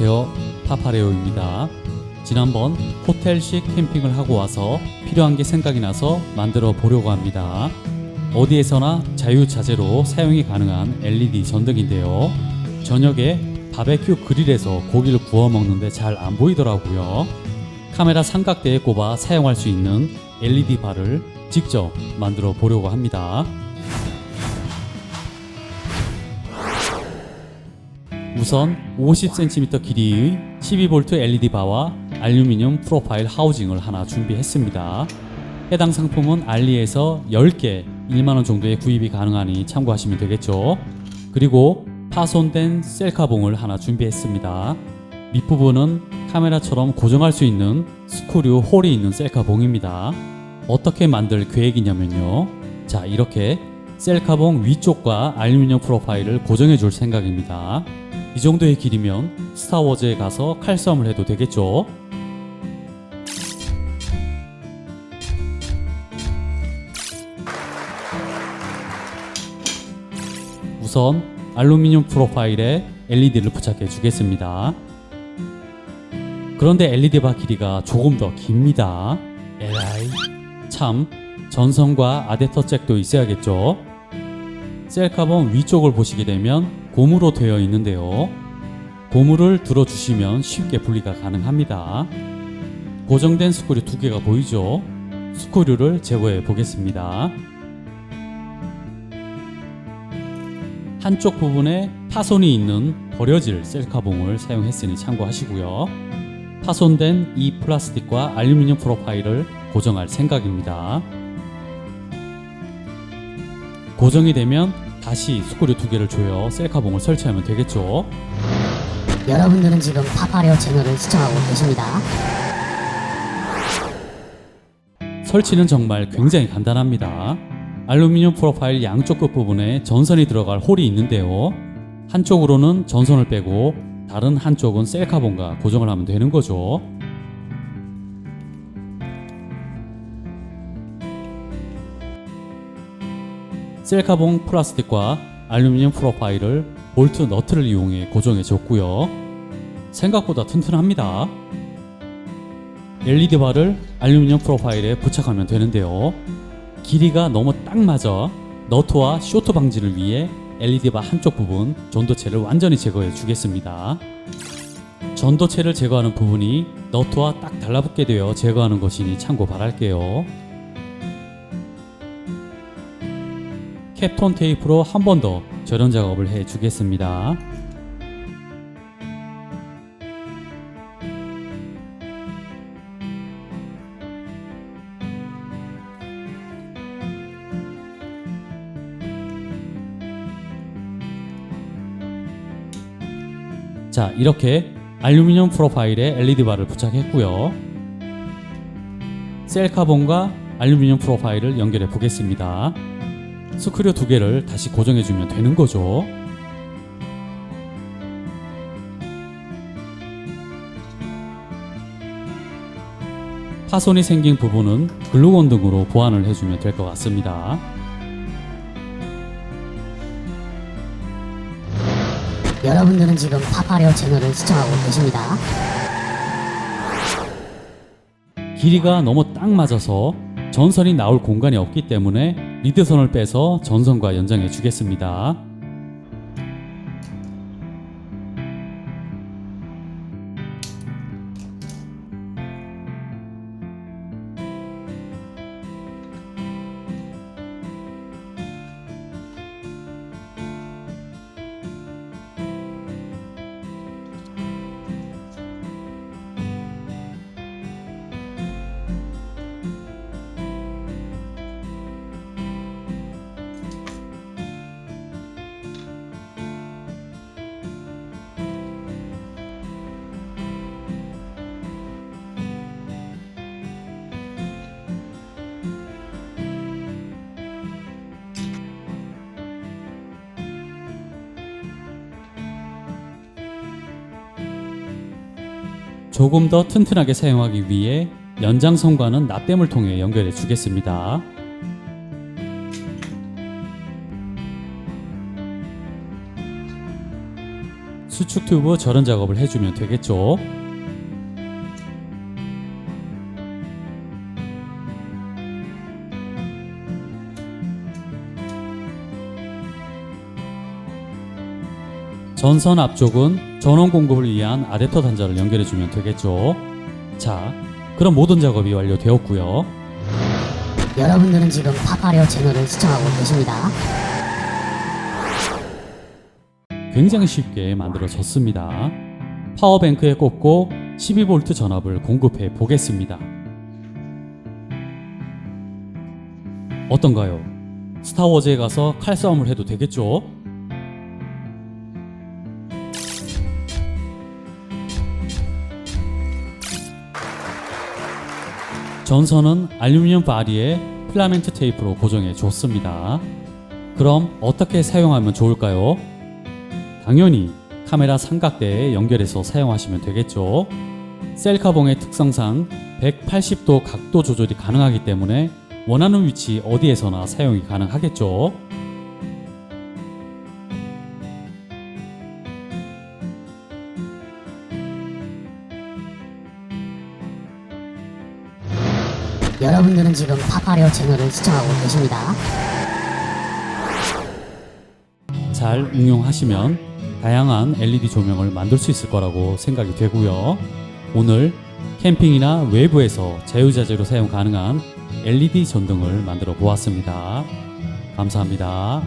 안녕하세요. 파파레오입니다. 지난번 호텔식 캠핑을 하고 와서 필요한 게 생각이 나서 만들어 보려고 합니다. 어디에서나 자유자재로 사용이 가능한 LED 전등인데요. 저녁에 바베큐 그릴에서 고기를 구워 먹는데 잘 안 보이더라고요. 카메라 삼각대에 꼽아 사용할 수 있는 LED 바를 직접 만들어 보려고 합니다. 우선 50cm 길이의 12V LED 바와 알루미늄 프로파일 하우징을 하나 준비했습니다. 해당 상품은 알리에서 10개 1만원 정도에 구입이 가능하니 참고하시면 되겠죠. 그리고 파손된 셀카봉을 하나 준비했습니다. 밑부분은 카메라처럼 고정할 수 있는 스크류 홀이 있는 셀카봉입니다. 어떻게 만들 계획이냐면요. 자, 이렇게 셀카봉 위쪽과 알루미늄 프로파일을 고정해 줄 생각입니다. 이 정도의 길이면 스타워즈에 가서 칼싸움을 해도 되겠죠. 우선 알루미늄 프로파일에 LED를 부착해 주겠습니다. 그런데 LED 바 길이가 조금 더 깁니다. 에라이. 참, 전선과 아데터 잭도 있어야겠죠. 셀카봉 위쪽을 보시게 되면 고무로 되어 있는데요. 고무를 들어주시면 쉽게 분리가 가능합니다. 고정된 스크류 두 개가 보이죠? 스크류를 제거해 보겠습니다. 한쪽 부분에 파손이 있는 버려질 셀카봉을 사용했으니 참고하시고요. 파손된 이 플라스틱과 알루미늄 프로파일을 고정할 생각입니다. 고정이 되면 다시 스크류 두 개를 조여 셀카봉을 설치하면 되겠죠. 여러분들은 지금 파파레오 채널을 시청하고 계십니다. 설치는 정말 굉장히 간단합니다. 알루미늄 프로파일 양쪽 끝부분에 전선이 들어갈 홀이 있는데요. 한쪽으로는 전선을 빼고 다른 한쪽은 셀카봉과 고정을 하면 되는 거죠. 셀카봉 플라스틱과 알루미늄 프로파일을 볼트 너트를 이용해 고정해 줬고요. 생각보다 튼튼합니다. LED 바를 알루미늄 프로파일에 부착하면 되는데요. 길이가 너무 딱 맞아 너트와 쇼트 방지를 위해 LED 바 한쪽 부분 전도체를 완전히 제거해 주겠습니다. 전도체를 제거하는 부분이 너트와 딱 달라붙게 되어 제거하는 것이니 참고 바랄게요. 캡톤 테이프로 한 번 더 절연 작업을 해 주겠습니다. 자, 이렇게 알루미늄 프로파일에 LED 바를 부착했고요. 셀카본과 알루미늄 프로파일을 연결해 보겠습니다. 스크류 두 개를 다시 고정해 주면 되는 거죠. 파손이 생긴 부분은 글루건 등으로 보완을 해주면 될 것 같습니다. 여러분들은 지금 파파레오 채널을 시청하고 계십니다. 길이가 너무 딱 맞아서 전선이 나올 공간이 없기 때문에 리드선을 빼서 전선과 연장해 주겠습니다. 조금 더 튼튼하게 사용하기 위해 연장선과는 납땜을 통해 연결해 주겠습니다. 수축 튜브 절연 작업을 해주면 되겠죠. 전선 앞쪽은 전원 공급을 위한 아댑터 단자를 연결해 주면 되겠죠. 자, 그럼 모든 작업이 완료되었고요. 여러분들은 지금 파파레오 채널을 시청하고 계십니다. 굉장히 쉽게 만들어졌습니다. 파워뱅크에 꽂고 12V 전압을 공급해 보겠습니다. 어떤가요? 스타워즈에 가서 칼싸움을 해도 되겠죠? 전선은 알루미늄 바리에 필라멘트 테이프로 고정해 줬습니다. 그럼 어떻게 사용하면 좋을까요? 당연히 카메라 삼각대에 연결해서 사용하시면 되겠죠. 셀카봉의 특성상 180도 각도 조절이 가능하기 때문에 원하는 위치 어디에서나 사용이 가능하겠죠. 여러분들은 지금 파파레오 채널을 시청하고 계십니다. 잘 응용하시면 다양한 LED 조명을 만들 수 있을 거라고 생각이 되고요. 오늘 캠핑이나 외부에서 자유자재로 사용 가능한 LED 전등을 만들어 보았습니다. 감사합니다.